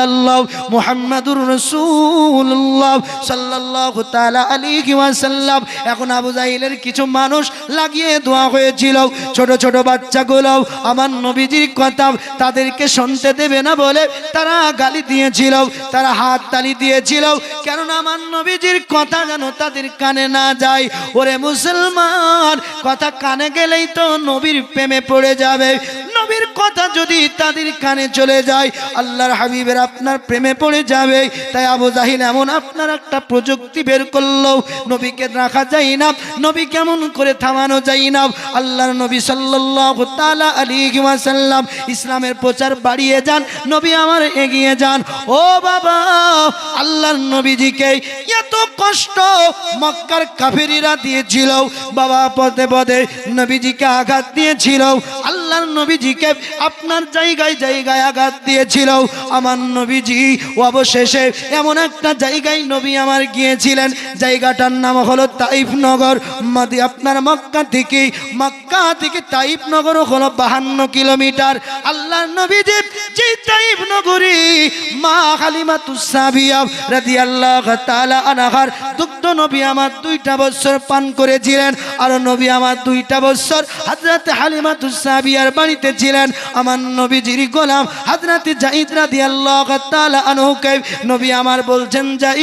ইল্লাল্লাহ মুহাম্মাদুর রাসূলুল্লাহ সাল্লাল্লাহু তাআলা আলাইহি ওয়াসাল্লাম। এখন আবু জাহিলের কিছু মানুষ লাগিয়ে দোয়া হয়েছিল, ছোট ছোট বাচ্চাগুলো আমার নবীজির কথা তাদেরকে শুনতে দেবে না বলে তারা গালি দিয়েছিল, তারা হাত তালি দিয়েছিল। কেননা আমার নবীজির কথা যেন তাদের কানে না যায়। ওরে মুসলমান, কথা কানে গেলেই তো নবীর প্রেমে পড়ে যাবে। নবীর কথা যদি তাদের কানে চলে যায়, আল্লাহর হাবিবের আপনার প্রেমে পড়ে যাবে। তাই আবু জাহিল এমন আপনার একটা প্রযুক্তি বের করল, নবীকে রাখা যায় না, নবী কেমন করে থামানো যায় না। আল্লাহর নবী সাল্লাল্লাহু তাআলা আলাইহি ওয়াসাল্লাম ইসলামের প্রচার বাড়িয়ে যান, নবী আমার এগিয়ে যান। ও বাবা, আল্লাহর নবীজিকে এত কষ্ট মক্কার কাফেরিরা দিয়েছিল, বাবা পদে পদে নবীজিকে আঘাত দিয়েছিল। আল্লাহর নবীজিকে আপনার জায়গায় জায়গায় আঘাত দিয়েছিল। আমার নবীজি অবশেষে এমন একটা জায়গায় নবী আমার গিয়েছিলেন। জায়গাটার নাম হলো তাইফনগর। মাদি, আপনার মক্কা থেকে মক্কা থেকে তাইফনগর হলো বাহান্ন কিলোমিটার। আল্লাহর নবীজি যে তাইফনগরী মা হালিমা তুসাবিয়া রাদিয়াল্লাহু তাআলা আনহার দুগ্ধ নবী আমার দুইটা বছর পান করেছিলেন। আর নবী আমার দুইটা বছর হযরত হালিমা তুসাবিয়ার বাড়িতে ছিলেন। আমার নবীজির গোলাম হযরত জাইদ রাদিয়াল্লাহু তাআলা আনহুকে নবী আমার বলছেন জাইদ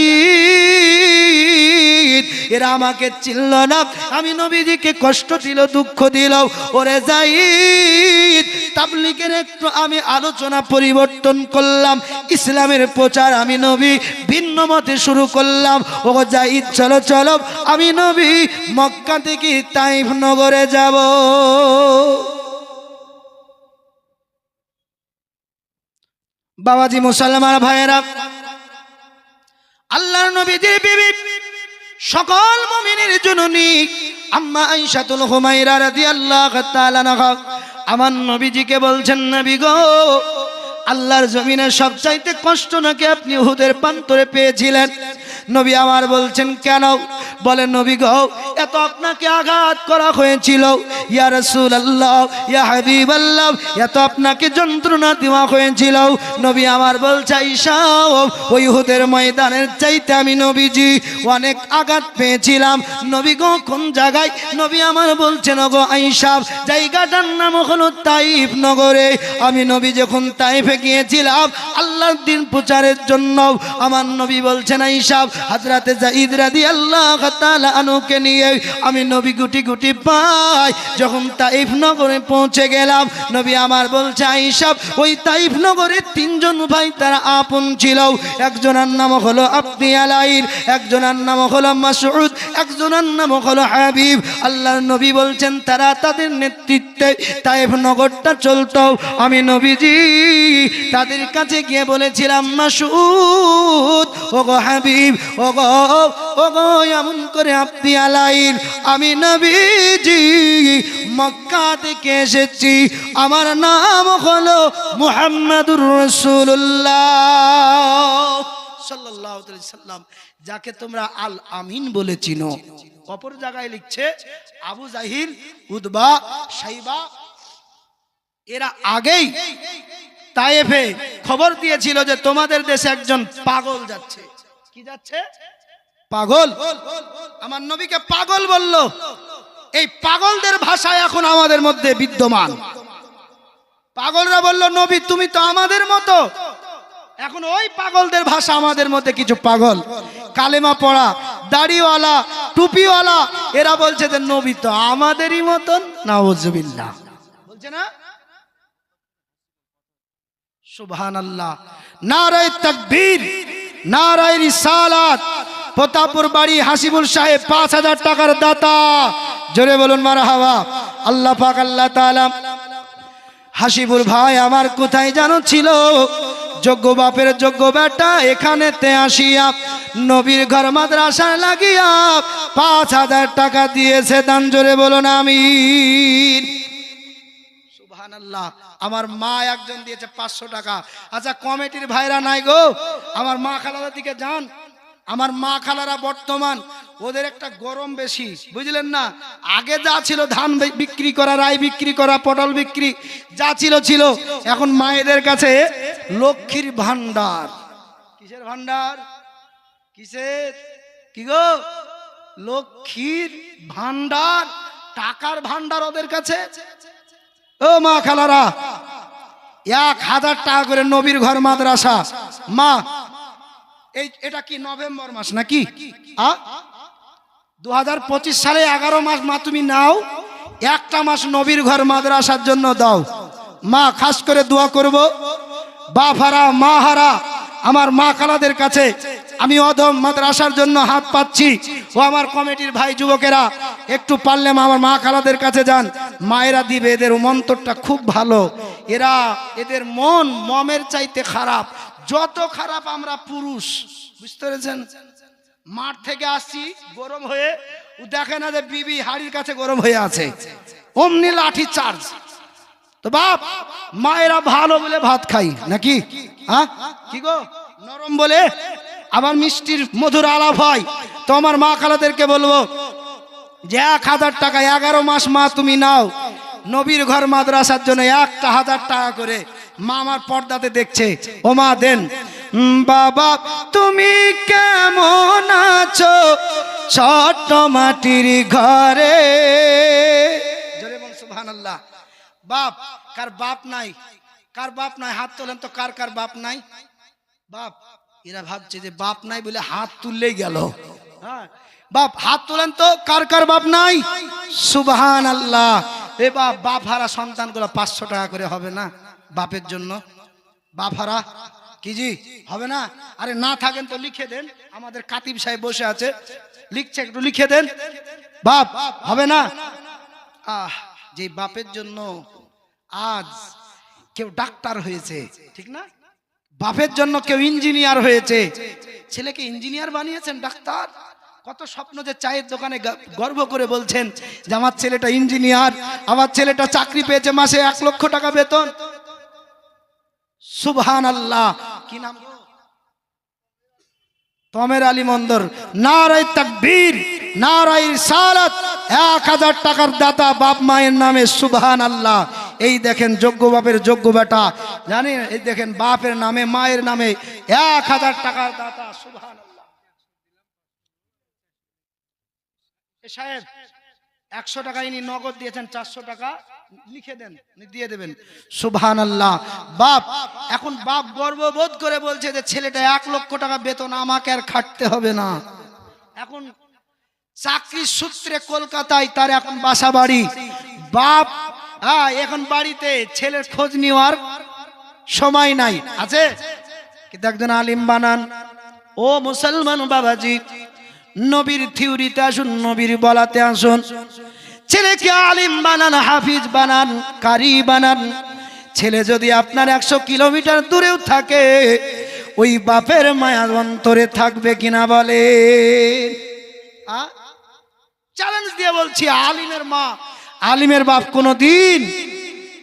এরা আমাকে চিনল না। আমি নবীজিকে কষ্ট দিল, দুঃখ দিল। ওরে জাইদ তাবলিগের একটু আমি আলোচনা পরিবর্তন করলাম। ইসলামের প্রচার আমি নবী ভিন্ন মতে শুরু করলাম। ও জাইদ চলো চলো। আমি নবী মক্কা থেকে তাইফ নগরে যাব। বাবাজি মুসলমান ভাইয়েরা, আল্লাহর নবীজির বিবি, সকল মমিনের জননী আম্মা আয়েশাতুল হুমাইরা রাদিয়াল্লাহু তাআলা আনহা, আমার নবীজিকে বলছেন, নবী গো, আল্লাহর জমিনে সবচাইতে কষ্ট নাকি আপনি হুদের প্রান্তরে পেয়েছিলেন? নবী আমার বলছেন, কেন? বলে, নবী গো, এত আপনাকে আঘাত করা হয়েছিল। ইয়া রাসূল আল্লাহ ইয়া হাবিব আল্লাহ এত আপনাকে যন্ত্রণা দেওয়া হয়েছিল। নবী আমার বলছে ঈশাও ওই হুদের ময়দানের চাইতে আমি নবীজি অনেক আঘাত পেয়েছিলাম। নবী গো, কোন জায়গায়? নবী আমার বলছেন গো আইসাব জায়গাটার নাম হলো তাইফ নগরে। আমি নবী যখন তাইফে গিয়েছিলাম, আল্লাহর দিন প্রচারের জন্য আমার নবী বলছেন আইসাব হাজরাতে জাইদ রাদি আল্লাহ আনুকে নিয়ে আমি নবী গুটি গুটি পাই। যখন তাইফ নগরে পৌঁছে গেলাম, নবী আমার বলছে আইসাব ওই তাইফ নগরে তিনজন ভাই তারা আপন ছিল। একজনের নাম হলো আব্দি আলাইর একজনের নাম হলো মাসউদ, একজনের নাম হলো হাবিব। আল্লাহর নবী বলছেন, তারা তাদের নেতৃত্বে তাইফ নগরটা চলতো। আমি নবীজি তাদের কাছে গিয়ে বলেছিলাম মাসুদ ও গো হাবিব এমন করে আপনি আলাইন। আমি নবীজি মক্কা থেকে এসেছি। আমার নাম হলো মুহাম্মাদুর সাল্লাল্লাহু সাল্লাম, যাকে তোমরা আল আমিন বলে চিনো। অপর জায়গায় লিখছে, আবু জাহিল, উদবা, সাইবা, এরা আগেই তায়েফে খবর দিয়েছিল যে তোমাদের দেশে একজন পাগল যাচ্ছে। কি যাচ্ছে? পাগল। আমার নবীকে পাগল বলল। এই পাগলদের ভাষা এখন আমাদের মধ্যে বিদ্যমান। পাগলরা বলল, নবী, তুমি তো আমাদের মতো। এখন ওই পাগলদের ভাষা আমাদের মধ্যে কিছু পাগল। কালেমা পড়া, দাড়িওয়ালা, টুপিওয়ালা, এরা বলছে যে, নবী তো আমাদেরই মতন, নাউজুবিল্লাহ। বলছে না? সুবহান আল্লাহ নারায় তকবীর। রিসালাত, প্রতাপুর বাড়ি হাসিবুল সাহেব, পাঁচ হাজার টাকার দাতা। জোরে বলুন মারা আল্লাহ পাক, আল্লাহ তাআলা হাসিবুল ভাই, আমার কোথায় জানো ছিল? যোগ্য বাপের যোগ্য বেটা এখানেতে আসিয়া নবীর ঘর মাদ্রাসা লাগিয়া পাঁচ হাজার টাকা দিয়েছে। দান জোরে বলুন আমি আমার মা একজন দিয়েছে পাঁচশো টাকা। আচ্ছা কমিটির ভাইরা নাই গো। আমার মা খালাদের দিকে যান। আমার মা খালারা বর্তমান ওদের একটা গরম বেশি, বুঝলেন না? আগে যা ছিল ধান বিক্রি করা রায় বিক্রি করা, পটল বিক্রি, যা ছিল ছিল। এখন মায়েদের কাছে লক্ষ্মীর ভান্ডার কিসের ভান্ডার কিসের? কি গো? লক্ষ্মীর ভান্ডার টাকার ভান্ডার ওদের কাছে? ও মা খালারা, এক হাজার টাকা করে নবীর ঘর মাদ্রাসা। মা, এই এটা কি নভেম্বর মাস নাকি? আ? দু হাজার পঁচিশ সালে এগারো মাস, মা তুমি নাও, একটা মাস নবীর ঘর মাদ্রাসার জন্য দাও। মা, খাস করে দোয়া করব। বাফারা, মা হারা, আমার মা খালাদের কাছে আমি অধম মাদ্রাসার জন্য হাত পাচ্ছি। ও আমার কমিটির ভাই যুবকেরা, একটু পারলে আমার মা খালাদের কাছে যান। মায়েরা দিবে, এদের মন্তরটা খুব ভালো। এরা এদের মন মমের চাইতে খারাপ। যত খারাপ আমরা পুরুষ, বুঝতে পেরেছেন? মাঠ থেকে আসছি, গরম হয়ে, ও দেখে না যে বিবি হাড়ির কাছে গরম হয়ে আছে। অমনি লাঠি চার্জ। তো বাপ, মায়েরা ভালো বলে ভাত খাই, নাকি? হ্যাঁ? কি গো? নরম বলে আবার মিষ্টির মধুর আলাপ হয়, তো আমার মা খালাদেরকে বলব, যে এক হাজার টাকা এগারো মাস মা তুমি নাও, নবীর ঘর মাদ্রাসার জন্য একটা হাজার টাকা করে মা আমার পর্দাতে দেখছে। ও মা, দেন। বাবা, তুমি কেমন আছো? ছোট্ট মাটির ঘরে। বাপ, কার বাপ নাই? কার বাপ নাই? হাত তোলেন তো, কার কার বাপ নাই? বাপ এরা ভাবছে যে বাপ নাই বলে হাত তুললেই গেল। হ্যাঁ। বাপ হাত তোলেন তো কার কার বাপ নাই? সুবহান আল্লাহ এ বাপ বাপ হারা সন্তানগুলো পাঁচশো টাকা করে হবে না বাপের জন্য? বাপ হারা? কি জি? হবে না? আরে না থাকেন তো লিখে দেন। আমাদের কাতিব সাহেব বসে আছে। লিখছে একটু লিখে দেন। বাপ হবে না? আহ যে বাপের জন্য আজ কেউ ডাক্তার হয়েছে ঠিক না? বাপের জন্য কেউ ইঞ্জিনিয়ার হয়েছে। ছেলেকে ইঞ্জিনিয়ার বানিয়েছেন ডাক্তার। কত স্বপ্ন যে চায়ের দোকানে গর্ব করে বলছেন যে আমার ছেলেটা ইঞ্জিনিয়ার, আমার ছেলেটা চাকরি পেয়েছে মাসে এক লক্ষ টাকা বেতন। সুবহান আল্লাহ কি নাম তমের আলী মন্দর। নারাই তাকবীর। নারাই সালাত। এক হাজার টাকার দাতা বাপ মায়ের নামে সুবহান আল্লাহ এই দেখেন যোগ্য বাপের যোগ্য বেটা। জানেন, এই দেখেন বাপের নামে, মায়ের নামে এক হাজার টাকার দাতা সুবহান সাহেব, একশো টাকা ইনি নগদ দিয়েছেন, চারশো টাকা লিখে দেন দিয়ে দেবেন। সুবহান আল্লাহ বাপ, এখন বাপ গর্ববোধ করে বলছে যে ছেলেটা এক লক্ষ টাকা বেতন আমাকে আর খাটতে হবে না। এখন চাকরির সূত্রে কলকাতায় তার এখন বাসা বাড়ি। বাপ হ্যাঁ এখন বাড়িতে ছেলের খোঁজ নেওয়ার সময় নাই। আছে? কিন্তু একজন আলিম বানান। ও মুসলমান বাবাজি, নবীর থিউরিতে আসুন, নবীর বলাতে আসুন। ছেলেকে আলিম বানান, হাফিজ বানান, কারি বানান। ছেলে যদি আপনার একশো কিলোমিটার দূরেও থাকে, ওই বাপের মায়া অন্তরে থাকবে কিনা বলে চ্যালেঞ্জ দিয়ে বলছি, আলিমের মা, আলিমের বাপ কোনো দিন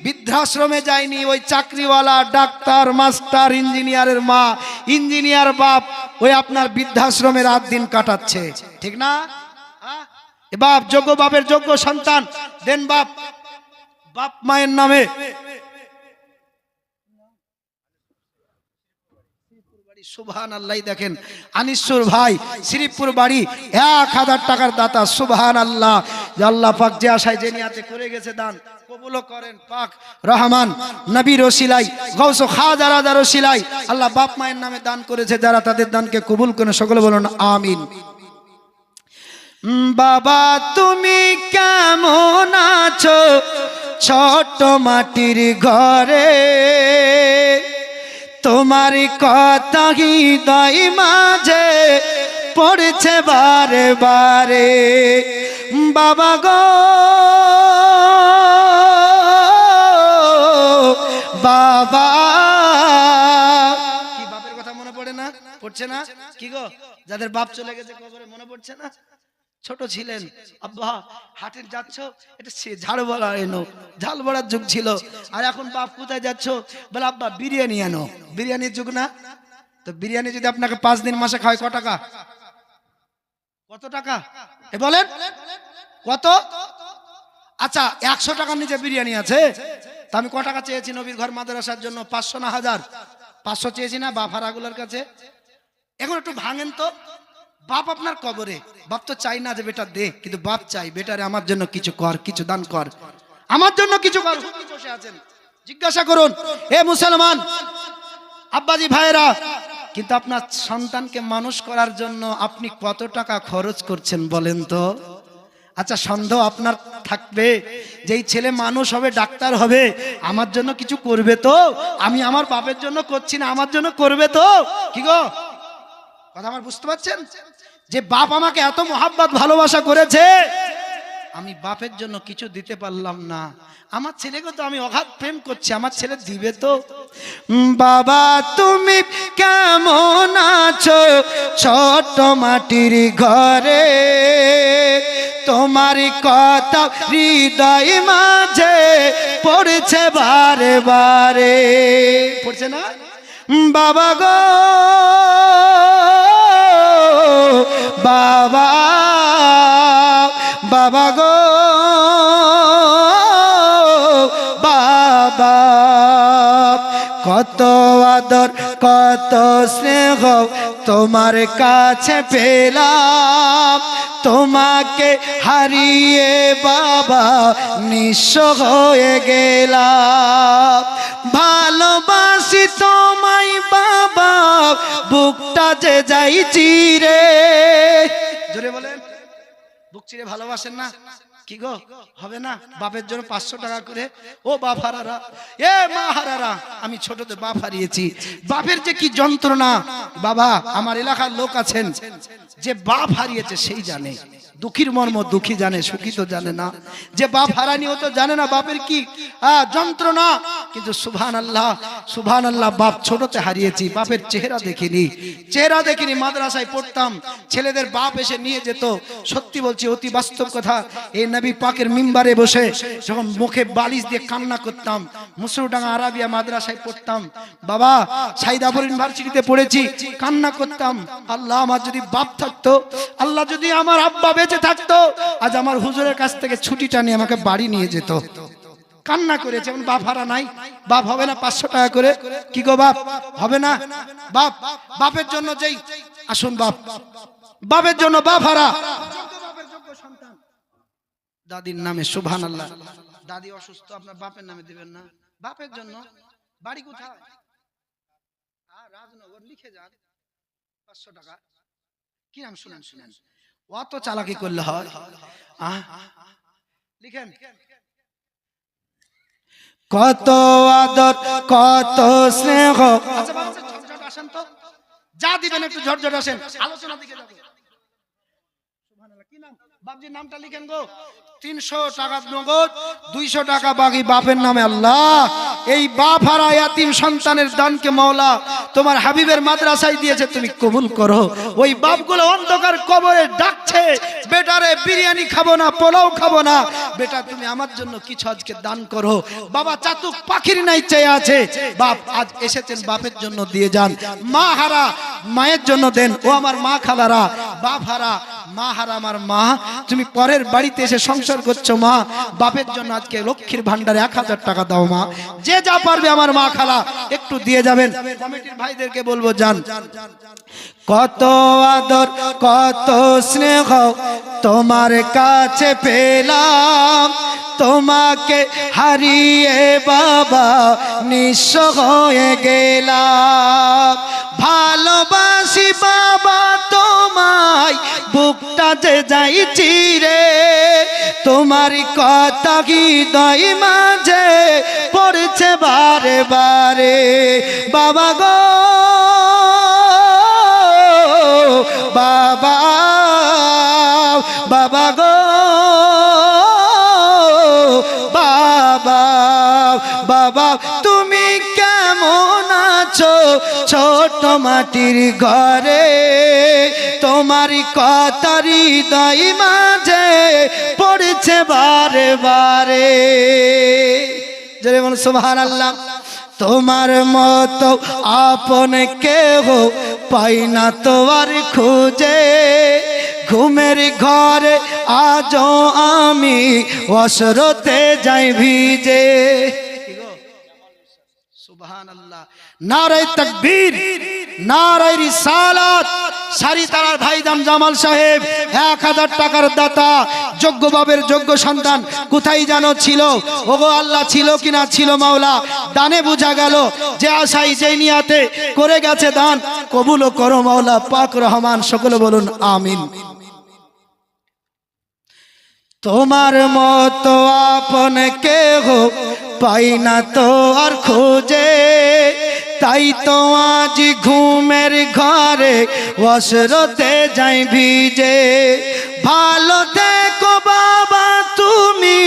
বৃদ্ধাশ্রমে যায়নি। ওই চাকরিওয়ালা, ডাক্তার, মাস্টার, ইঞ্জিনিয়ারের মা, ইঞ্জিনিয়ার বাপ, ওই আপনার বৃদ্ধাশ্রমে রাত দিন কাটাচ্ছে। ঠিক না? বাপ, যোগ্য বাপের যোগ্য সন্তান। দেন বাপ বাপ মায়ের নামে আল্লাহ দেখেন। আনিসুর ভাই, শ্রীপুর বাড়ি, এক হাজার টাকার দাতা সুবহান আল্লাহ আল্লাহ পাক যে করে গেছে দান করেন রহমান। রসিলাই আল্লাহ বাপ মায়ের নামে দান করেছে, যারা তাদের দানকে কবুল করে সকলে বলুন আমিন। বাবা, তুমি কেমন আছো? ছোট মাটির ঘরে। তোমার কথা হৃদয় মাঝে পড়ছে বারে বারে। বাবা গো, বাবা। কি বাপের কথা মনে পড়ে না? পড়ছে না? কি গো? যাদের বাপ চলে গেছে, কবরে মনে পড়ছে না? ছোট ছিলেন। আব্বা হাটে যাচ্ছ? এটা সে- ঝাড় বড়া এনো। ঝাল বড়ার যুগ ছিল। আর এখন বাপ কোথায় যাচ্ছ? বলে, আব্বা, বিরিয়ানি আনো। বিরিয়ানির যুগ না? তো বিরিয়ানি যদি আপনাকে পাঁচ দিন মাসে খাওয়ায়, ক টাকা? কত টাকা? এ বলেন। কত? আচ্ছা একশো টাকার নিচে বিরিয়ানি আছে। তা আমি ক টাকা চেয়েছি নবীর ঘর মাদ্রাসার জন্য? পাঁচশো না হাজার? পাঁচশো চেয়েছি না বাফারাগুলোর কাছে? এখন একটু ভাঙেন তো। বাপ আপনার কবরে। বাপ তো চাই না যে বেটা দে কিন্তু বাপ চাই বেটারে আমার জন্য কিছু কর কিছু দান কর। আমার জন্য কিছু কর। বসে আছেন। জিজ্ঞাসা করুন এ মুসলমান আব্বাজি ভাইরা কিন্তু আপনার সন্তানকে মানুষ করার জন্য আপনি কত টাকা খরচ করছেন বলেন তো? আচ্ছা সন্দেহ আপনার থাকবে যেই ছেলে মানুষ হবে ডাক্তার হবে আমার জন্য কিছু করবে তো? আমি আমার বাপের জন্য করছি না আমার জন্য করবে তো? কি গো? কথা আমার বুঝতে পারছেন? যে বাপ আমাকে এত মহাব্বত, ভালোবাসা করেছে, আমি বাপের জন্য কিছু দিতে পারলাম না। আমার ছেলেকে তো আমি অগাধ প্রেম করছি, আমার ছেলে দিবে তো। বাবা, তুমি কেমন আছো? ছোট মাটির ঘরে তোমার কথা হৃদয় মাঝে পড়ছে বারে বারে। পড়ছে না? বাবা গো, বাবা বাবা গো, বাবা, কত আদর, কত স্নেহ তোমার কাছে পেলাম। তোমাকে হারিয়ে বাবা নিঃস্ব হয়ে গেলাম। ভালোবাসি বাবা বুকটা যে যাই চিরে। জোরে বলেন বুক চিরে ভালোবাসেন না? কি গো? হবে না? বাপের জন্য পাঁচশো টাকা করে। ও বাপ হারারা। এ মা হারারা। আমি ছোটতে বাপ হারিয়েছি। বাপের যে কি যন্ত্রণা। বাবা আমার এলাকার লোক আছেন। যে বাপ হারিয়েছে সেই জানে। দুঃখীর মর্ম দুঃখী জানে সুখী তো জানে না। যে বাপ হারানি ও তো জানে না বাপের কি যন্ত্রণা। কিন্তু সুভান আল্লাহ সুভান আল্লাহ বাপ ছোটতে হারিয়েছি। বাপের চেহারা দেখিনি। চেহারা দেখিনি মাদ্রাসায় পড়তাম। ছেলেদের বাপ এসে নিয়ে যেত। সত্যি বলছি অতি বাস্তব কথা। এই নবী পাকের মিম্বারে বসে যখন মুখে বালিশ দিয়ে কান্না করতাম মুসরুডাঙ্গা আরাবিয়া মাদ্রাসায় পড়তাম, বাবা সাইদাপুর ইউনিভার্সিটিতে পড়েছি, কান্না করতাম, আল্লাহ আমার যদি বাপ থাকতো, আল্লাহ যদি আমার আব্বা বেঁচে থাকতো, আজ আমার হুজুরের কাছ থেকে ছুটিটা নিয়ে আমাকে বাড়ি নিয়ে যেত। কান্না করেছে এমন বাপ হারা নাই, বাপ হবে না পাঁচশো টাকা করে, কি গো বাপ? হবে না? বাপ, বাপের জন্য যেই, আসুন বাপ। বাপের জন্য বাপ হারা দাদির নামে সুভান আল্লাহ দাদি অসুস্থ আপনার বাপের নামে দিবেন না। বাপের জন্য বাড়ি কোথায়? রাজনগর লিখে যান। পাঁচশো টাকা। কি নাম শুনেন শুনেন। অত চালাকি করলে হয়। লিখেন। কত আদর কত স্নেহ। আচ্ছা আচ্ছা, আসেন তো। যা দিবেন একটু ঝটঝট আসেন। আলোচনা দিকে যাব। সুবহানাল্লাহ, বাপজির নামটা লিখেন গো। তিনশো টাকা নগদ, দুইশো টাকা বাকি বাপের নামে আল্লাহ। এই বাপ হারা সন্তানের দানকে মৌলা তোমার হাবিবের মাদ্রাসায় দিয়েছে, তুমি কবুল করো। ওই বাপগুলো অন্ধকার কবরে ডাকছে, বেটারে বিরিয়ানি খাব না, পোলাও খাব না। বেটা, তুমি আমার জন্য কিছু আজকে দান করো। বাবা চাতুক পাখির নাই চেয়ে আছে। বাপ আজ এসেছেন বাপের জন্য দিয়ে যান। মা হারা মায়ের জন্য দেন। ও আমার মা খালারা, বাপ হারা, মা হারা আমার মা। তুমি পরের বাড়িতে এসে সংসার করছ, মা। বাপের জন্য আজকে লক্ষ্মীর ভান্ডারে এক হাজার টাকা দাও, মা। যে যা পারবে আমার মা খালা, একটু দিয়ে যাবেন। কমিটির ভাইদেরকে বলব, যান। কত আদর, কত স্নেহ তোমার কাছে পেলাম। তোমাকে হারিয়ে বাবা নিঃস্ব হয়ে গেলাম। ভালোবাসি বাবা তোমায় বুকটা যে যাই চিরে তোমার কথা হৃদয় মাঝে পড়ছে বারে বারে। বাবা গো মাটির ঘরে, তোমার কথা হৃদয় মাঝে পড়ছে বারে বারে। বল সুবহান আল্লাহ তোমার মতো আপন কেহ পাই না তোমার খুঁজে। ঘুমের ঘরে আজও আমি অসরতে যাই ভিজে। সুবহান আল্লাহ নারায় তকবীর। ভাইজান জামাল সাহেব, এক হাজার টাকার দাতা, যোগ্য বাবের যোগ্য সন্তান, কোথায় ছিল? ওগো আল্লাহ ছিল ছিল মাওলা। দানে বোঝা গেল যে আশাই যে নিয়াতে করে গেছে দান। কবুলও করো মাওলা, পাক রহমান, সকলে বলুন আমিন। তোমার মতো আপন কেহ পাই না তো আর খোঁজে। তাই তো আজ ঘুমের ঘরে অসরতে যাই ভিজে। ভালো দেখো বাবা তুমি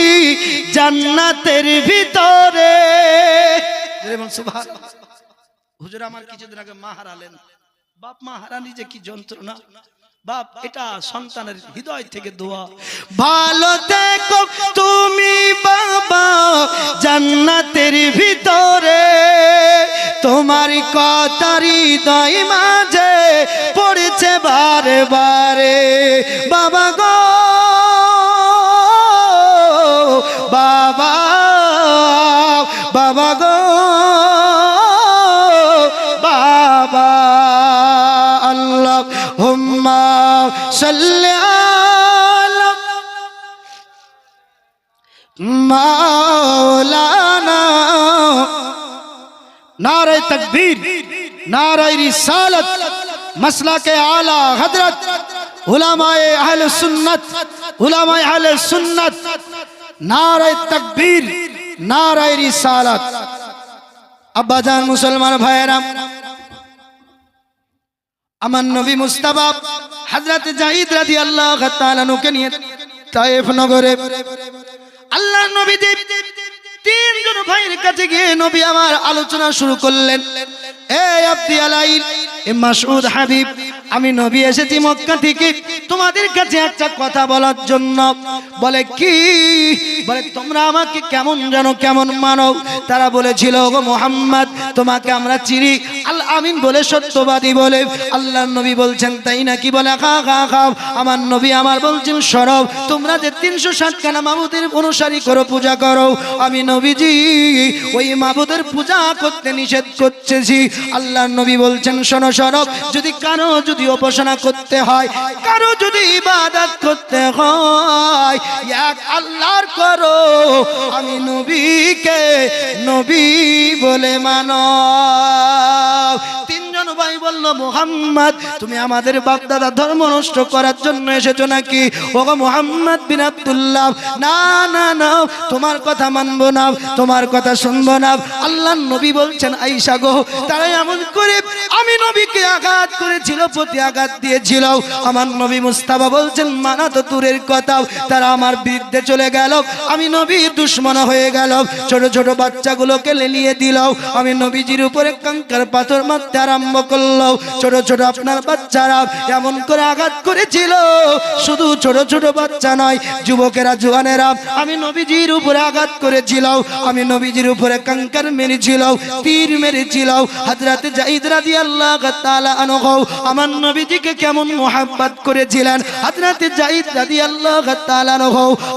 জান্নাতের ভিতরে। হুজুর আমার কিছুদিন আগে মা হারালেন। বাপ মা হারানি যে কি যন্ত্রণা। বাপ, এটা সন্তানের হৃদয় থেকে দোয়া। ভালো দেখো তুমি বাবা, জান্নাতের ভিতরে। তোমার কথার হৃদয় মাঝে পড়েছে বারে বারে বাবা গো, বাবা صل على مولانا نعرہ تکبیر نعرہ رسالت مسئلہ کے اعلی حضرت علماء اہل سنت علماء اہل سنت نعرہ تکبیر نعرہ رسالت আব্বা জান মুসলমান ভাইয়েরা আমার নবী মুস্তাবাব হযরত জাহিদ রাদিয়াল্লাহু তাআলা নুকে নিয়ে তায়েফ নগরে। আল্লাহ নবী তিনজন ভাইয়ের কাছে গিয়ে নবী আমার আলোচনা শুরু করলেন। এ মাসউদ হাবিব, আমি নবী এসেছি মক্কা থেকে। তোমাদের কাছে একটা কথা বলার জন্য। বলে, কি? বলে, তোমরা আমাকে কেমন জানো কেমন মানো? তারা বলেছিল গো মোহাম্মদ, তোমাকে আমরা চিনি। আল আমিন বলে সত্যবাদী বলে। আল্লাহ নবী বলছেন, তাই নাকি বলে খা খা খাও আমার নবী আমার বলছেন, সরব, তোমরা যে তিনশো ষাটখানা মাবুদের অনুসারী করো, পূজা করো। আমি নবীজি, ওই মাবুদের পূজা করতে নিষেধ করতেছি। আল্লাহ নবী বলছেন, শোনো, সরব, যদি কারও যদি উপাসনা করতে হয়, কারও যদি ইবাদত করতে হয়, এক আল্লাহর করো। আমি নবীকে নবী বলে মানো। তিনজন ভাই বলল, মোহাম্মদ, তুমি আমাদের বাপ দাদা ধর্ম নষ্ট করার জন্য এসেছ নাকি? ওগো মোহাম্মদ বিন আব্দুল্লাহ, না না না, তোমার কথা মানবো না, তোমার কথা শুনব না। আল্লাহ নবী বলছেন আইসা গো, তারা এমন করে, আমি নবীকে আঘাত করেছিল, প্রতি আঘাত দিয়েছিল। আমার নবী মুস্তাফা বলছেন, মানা তো দূরের কথা, তারা আমার বিরুদ্ধে চলে গেল, আমি নবীর দুশ্মন হয়ে গেল। ছোট ছোট বাচ্চাগুলোকে লেলিয়ে দিল। আমি নবীজির উপরে কাঙ্কার পাথর মারতে আরম্ভ করল। ছোট ছোট আপনার বাচ্চারা এমন করে আঘাত করেছিল। শুধু ছোট ছোট বাচ্চা নয়, যুবকেরা, জোয়ানেরা, আমি নবীজির উপরে আঘাত করেছিল আমি নবীজির উপরে কাঙ্কার মেরেছিল তীর মেরেছিল হাজরাতে জাইদ রাদি আল্লাহ তাআলা আমার নবীজিকে কেমন মোহাব্বত করেছিলেন? হাজরাতে জাইদ রাদি আল্লাহ তাআলা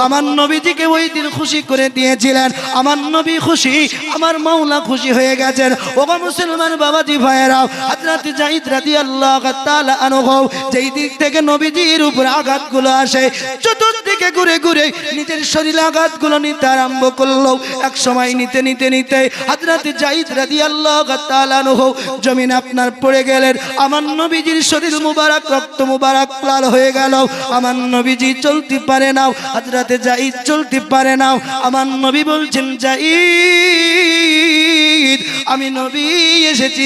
আমার নবীজিকে ওই দিন খুশি করে দিয়েছিলেন। আমার নবী খুশি, আমার মাওলা খুশি হয়ে গেছেন। ওগো মুসলমান বাবাজি ভাইয়েরা হাজরাতে জাইদ রাদি আল্লাহ তাআলা আনহু, যেই দিক থেকে নবীজির উপর আঘাতগুলো আসে, চতুর্দিকে ঘুরে ঘুরে নিজের শরীর আঘাতগুলো নিতে আরম্ভ করল। এক সময় নিতে নিতে নিতে হাজরাতে জাইদ রাদি আল্লাহ তাআলাহু জমিন আপনার পড়ে গেলেন, আমার নবীজির শরীর মুবারক, রক্ত মুবারক লাল হয়ে গেল। আমার নবীজি চলতে পারে না হাজরাতে জাইদ চলতে পারে না। আমার নবী বলছেন জাইদ আমি নবী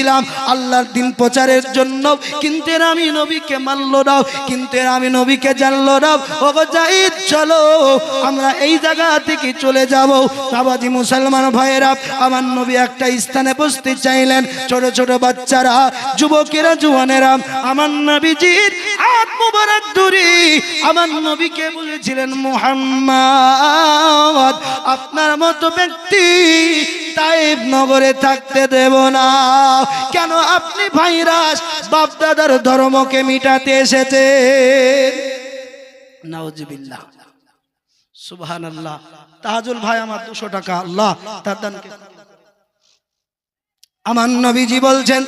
এসেছিলাম আল্লাহর দিন প্রচারের জন্য। কিন্তু আমি নবীকে মানলো না, কিন্তু আমি নবীকে জানলো না। ও গো জাইদ চলো, আমরা এই জায়গা থেকে চলে যাব। বাবাজি মুসলমান ভাইয়েরা, আমার নবী একটা স্থানে বসতে চাইলেন। ছোট ছোট বাচ্চারা, যুবকেরা, জুয়ানেরা, আমার নবীজির হাত মুবারক ধরে আমার নবীকে বলেছিলেন, মুহাম্মদ, আপনার মতো ব্যক্তি তাইব নগরে থাকতে দেব না। কেন আপনি ভাইরাস? বাপ দাদার ধর্মকে মিটাতে এসেছে। নাউজুবিল্লাহ। সুবহান আল্লাহ তাহাজুল ভাই আমার দুশো টাকা, আল্লাহ তার দানকে আমার নবীজি বলছেন,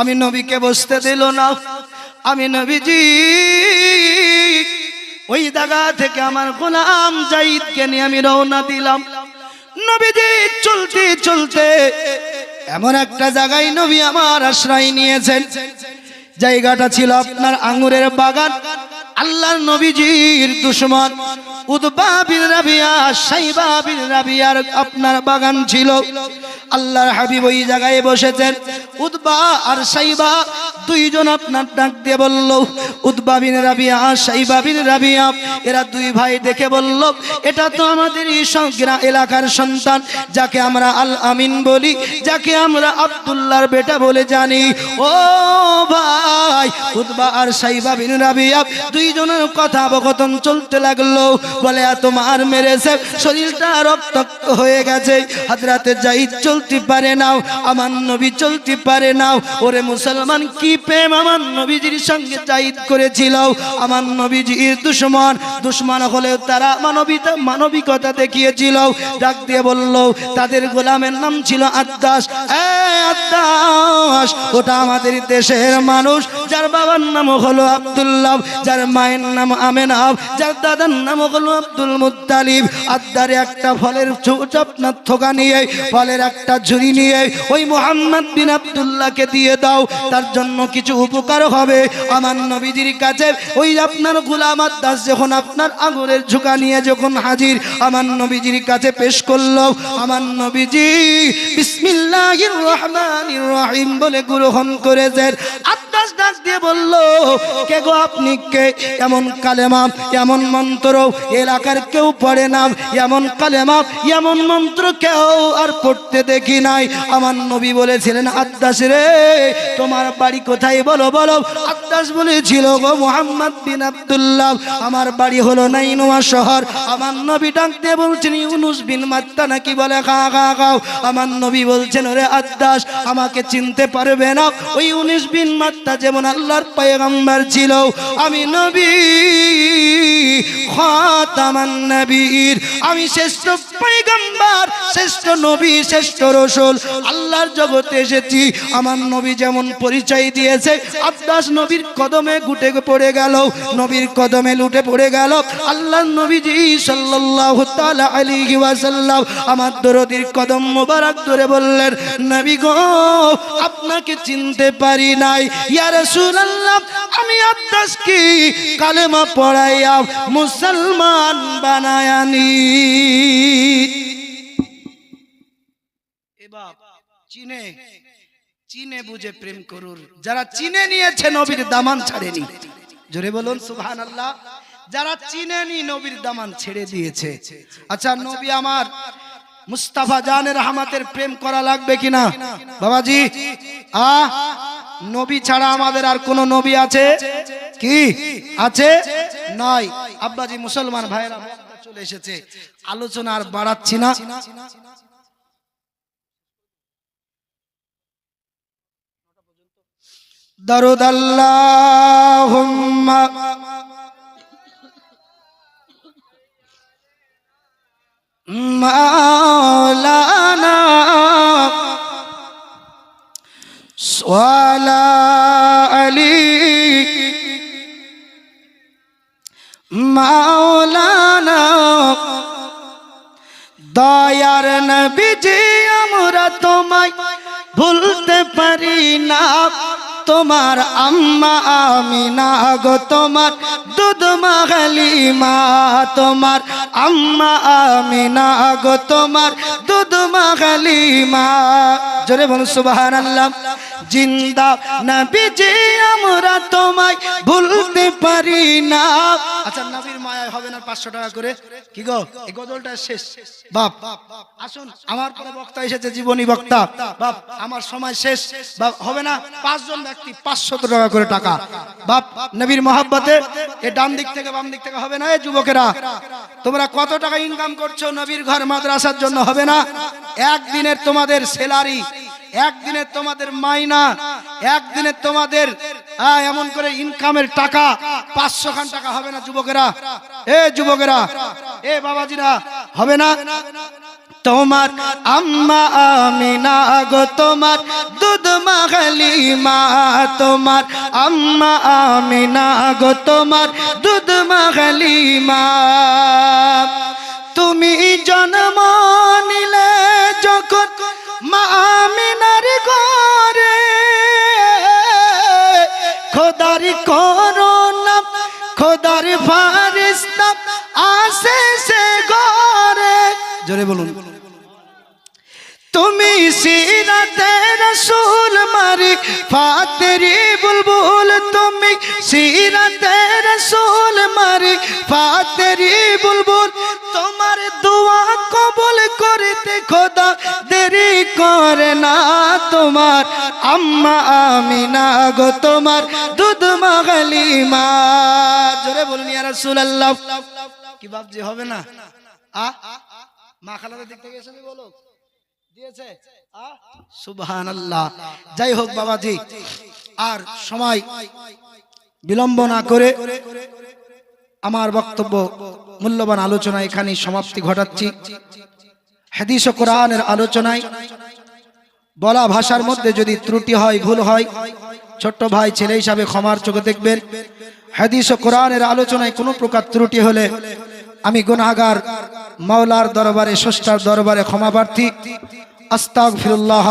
আমি নবীকে বসতে দিল না। আমি নবীজি, ওই জায়গা থেকে আমার গোলাম জাইদকে নিয়ে আমি রওনা দিলাম। নবীজি চলতে চলতে এমন একটা জায়গায় নবী আমার আশ্রয় নিয়েছেন। জায়গাটা ছিল আপনার আঙুরের বাগান। আল্লাহর নবীজির দুশ্মন উদবা বিন রাবিয়া, সাইবা বিন রাবিয়ার আপনার বাগান ছিল। আল্লাহর হাবিব ওই জায়গায় বসেছেন। উদবা আর সাইবা দুইজন আপনার ডাক দিয়ে বলল উদবা বিন রাবিয়া, সাইবা বিন রাবিয়া। এরা দুই ভাই দেখে বলল, এটা তো আমাদের সংগ্রা এলাকার সন্তান, যাকে আমরা আল আমিন বলি, যাকে আমরা আব্দুল্লাহর বেটা বলে জানি। ও ভাই উদবা আর সাইবা বিন রাবিয়া দুইজনের কথা অবগতন চলতে লাগল। বলে এত মার মেরেছে, শরীরটা রক্তাক্ত হয়ে গেছে। হাজরাতে যাই চলতে পারে নাও আমার নবী চলতে পারে নাও ওরে মুসলমান, কি প্রেম আমার নবীজির সঙ্গে জাহিদ করেছিল? আমার নবীজির দুশ্মন দুশ্মন হলেও তারা মানবিতা, মানবিকতা দেখিয়েছিল। ডাক দিয়ে বলল, তাদের গোলামের নাম ছিল আদাস আদাস ওটা আমাদের দেশের মানুষ, যার বাবার নাম হলো আব্দুল্লাহ, যার মায়ের নাম আমেনাব যার দাদার নাম হলো আব্দুল মুত্তালিব। আদারে একটা ফলের আপনার থোকা নিয়ে, ফলের একটা ঝুড়ি নিয়ে, ওই মোহাম্মদ বিন আব্দুল্লাহকে দিয়ে দাও, তার জন্য কিছু উপকার হবে। আমার নবীজির কাছে ওই আপনার গুলাম আদাস যখন আপনার আঙুরের ঝুঁকা নিয়ে যখন হাজির, আমার নবীজির কাছে পেশ করল, আমার নবীজি বিসমিল্লাহির রহমানির রহিম বলে গ্রহণ করেছেন। আদাস ডাক দিয়ে বলল, কে গো আপনি? কে এমন কালেমা, এমন মন্ত্র এলাকার কেউ পড়ে না। এমন কালেমা, এমন মন্ত্র কেউ আর পড়তে দেখি নাই। আমার নবী বলেছিলেন আদাস রে, তোমার বাড়ি কোথায় বলো বলো। আদাস বলেছিল, গো মোহাম্মদ বিন আবদুল্লাহ, আমার বাড়ি হলো নাইনোয়া শহর। আমার নবী ডাক দিয়ে বলছেন, ইউনুস বিন মাত্তা নাকি বলে, খা খা, খাও। আমার নবী বলছেন, ওরে আদাস আমাকে চিনতে পারবে না। ওই উনিশ বিন মাত্তা যেমন আল্লাহর পায়গাম্বার ছিল, আমি নবী নবী খাতামান নবীর আমি শ্রেষ্ঠ শ্রেষ্ঠ নবী, শ্রেষ্ঠ রসুল। আল্লাহর জগতে এসেছি। আমার নবী যেমন পরিচয় দিয়েছে নবীর কদমে গুটে পড়ে গেল, নবীর কদমে লুটে পড়ে গেল। আল্লাহর নবীজি আলাইহি ওয়াসাল্লাম আমার দরদির কদম মোবারক ধরে বললেন, নবী গো, আপনাকে চিনতে পারি নাই। ইয়া রাসূলুল্লাহ, আমি আব্বাস কি কালেমা পড়াইয়া মুসলমান বানায়ানি। চিনে চিনে বুঝে প্রেম করুন। যারা চিনে নিয়েছে নবীর দামান ছাড়েনি। জোরে বলুন সুবহান আল্লাহ যারা চিনে নি নবীর দামান ছেড়ে দিয়েছে। আচ্ছা নবী আমার মুস্তাফা জানের রহমাতের প্রেম করা লাগবে কিনা? বাবাজি, আ, নবী ছাড়া আমাদের আর কোন নবী আছে? কি? আছে? নয় আব্বাজি মুসলমান ভাইয়েরা চলে এসেছে। আলোচনা আর বাড়াচ্ছি না। দরুদ মাওলানা ওয়ালা আলী। মাওলানা দয়ার নবীজি আমরা তোমায় ভুলতে পারি না। তোমার আম্মা আমি না গো তোমার দুধ মাগালিমা তোমার আম্মা আমিনা গো, তোমার দুধ মাগালিমা জোরে বলুন, সুবহানাল্লাহ। জিন্দা নবীজি, আমরা তোমায় ভুলতে পারি না। আচ্ছা নবীর মায়া হবে না পাঁচশো টাকা করে? কি গো? এই গজলটা শেষ। বাপ, আসুন, আমার পরে বক্তা এসেছে, জীবনী বক্তা। বাপ, আমার সময় শেষ। হবে না পাঁচজন ব্যক্তি, পাঁচশত টাকা করে টাকা। বাপ, নবীর মহাব্বতে এ ডান দিক থেকে বাম দিক থেকে হবে না, এ যুবকেরা। তোমরা কত টাকা ইনকাম করছ নবীর ঘর মাদ্রাসার জন্য হবে না? একদিনের তোমাদের স্যালারি একদিনের তোমাদের মাইনা, একদিনের তোমাদের এমন করে ইনকামের টাকা, পাঁচশো খান টাকা হবে না যুবকেরা। এ যুবকেরা, এ বাবাজিরা, হবে না? তোমার আম্মা আমিনা গো, তোমার দুধ মাখালি মা তোমার আম্মা আমিনা গো, তোমার দুধ মাখালি মা। তুমি জন্ম নিলে যখন মা আমিনার ঘরে, খোদার করোনা খোদার ফারিস্তা আসে সে ঘরে। জোরে বলুন। তুমি সিরাতে রসুল মারি, ফাতেরি বুলবুল, তুমি সিরাতে রসুল মারি, ফাতেরি বুলবুল, তোমার দোয়া কবুল করতে খোদা দেরি করে না তোমার। আম্মা আমিনা গো, তোমার দুধ মাগালি মা। জোরে বলুন ইয়া রাসূলুল্লাহ। কি ভাবছি, হবে না? আ? মা খালাদের দিক থেকে এসে বলো দিয়েছে। সুবহান আল্লাহ যাই হোক বাবাজি, আর সময় বিলম্ব না করে আমার বক্তব্য মূল্যবান আলোচনা এখানে সমাপ্তি ঘটাচ্ছি। হাদিস ও কোরআনের আলোচনায় বলা ভাষার মধ্যে যদি ত্রুটি হয়, ভুল হয়, ছোট্ট ভাই, ছেলে হিসাবে ক্ষমার চোখে দেখবেন, হাদিস ও কোরআনের আলোচনায় কোনো প্রকার ত্রুটি হলে আমি গুনাহগার মাওলার দরবারে ষষ্ঠার দরবারে ক্ষমা প্রার্থী। আস্তাগফিরুল্লাহ,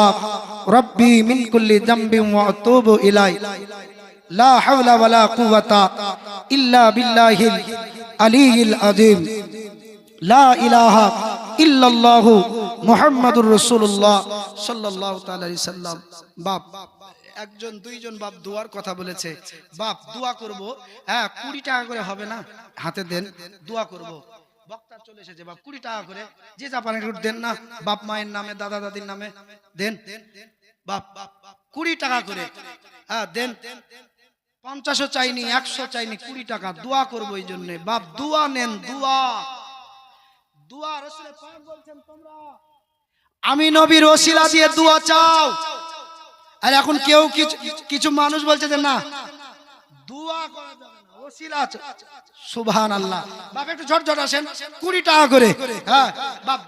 রব্বি মিন কুল্লি যামবিন ওয়া আতুবু ইলাই লা হাওলা কুওয়াতা ইল্লা বিল্লাহিল আলিয়্যিল আযীম। লা ইলাহা ইল্লাল্লাহু মুহাম্মাদুর রাসূলুল্লাহ সাল্লাল্লাহু তাআলা আলাইহি সাল্লাম। বাপ, একজন, দুইজন বাপ দোয়ার কথা বলেছে। বাপ, দোয়া করব হ্যাঁ কুড়ি টাকা করে হবে না? হাতে দেন, দোয়া করব। বক্তা চলে এসেছে, বাপ, কুড়ি টাকা করে। যে দেন না, বাপ মায়ের নামে, দাদা দাদির নামে, দেন। বাপ, কুড়ি টাকা করে। হ্যাঁ দেন। পঞ্চাশও চাইনি, একশো চাইনি, কুড়ি টাকা, দোয়া করব এই জন্য। বাপ, দোয়া নেন, দোয়া। দোয়া রসুলে বলছেন তোমরা, আমি নবীর ওসিলা দিয়ে দোয়া চাও। আর এখন কেউ কিছু কিছু মানুষ বলছে যে না ওসিলা আল্লাহ বাপ একটু ঝটঝট আসেন। কুড়ি টাকা করে। হ্যাঁ। বাপ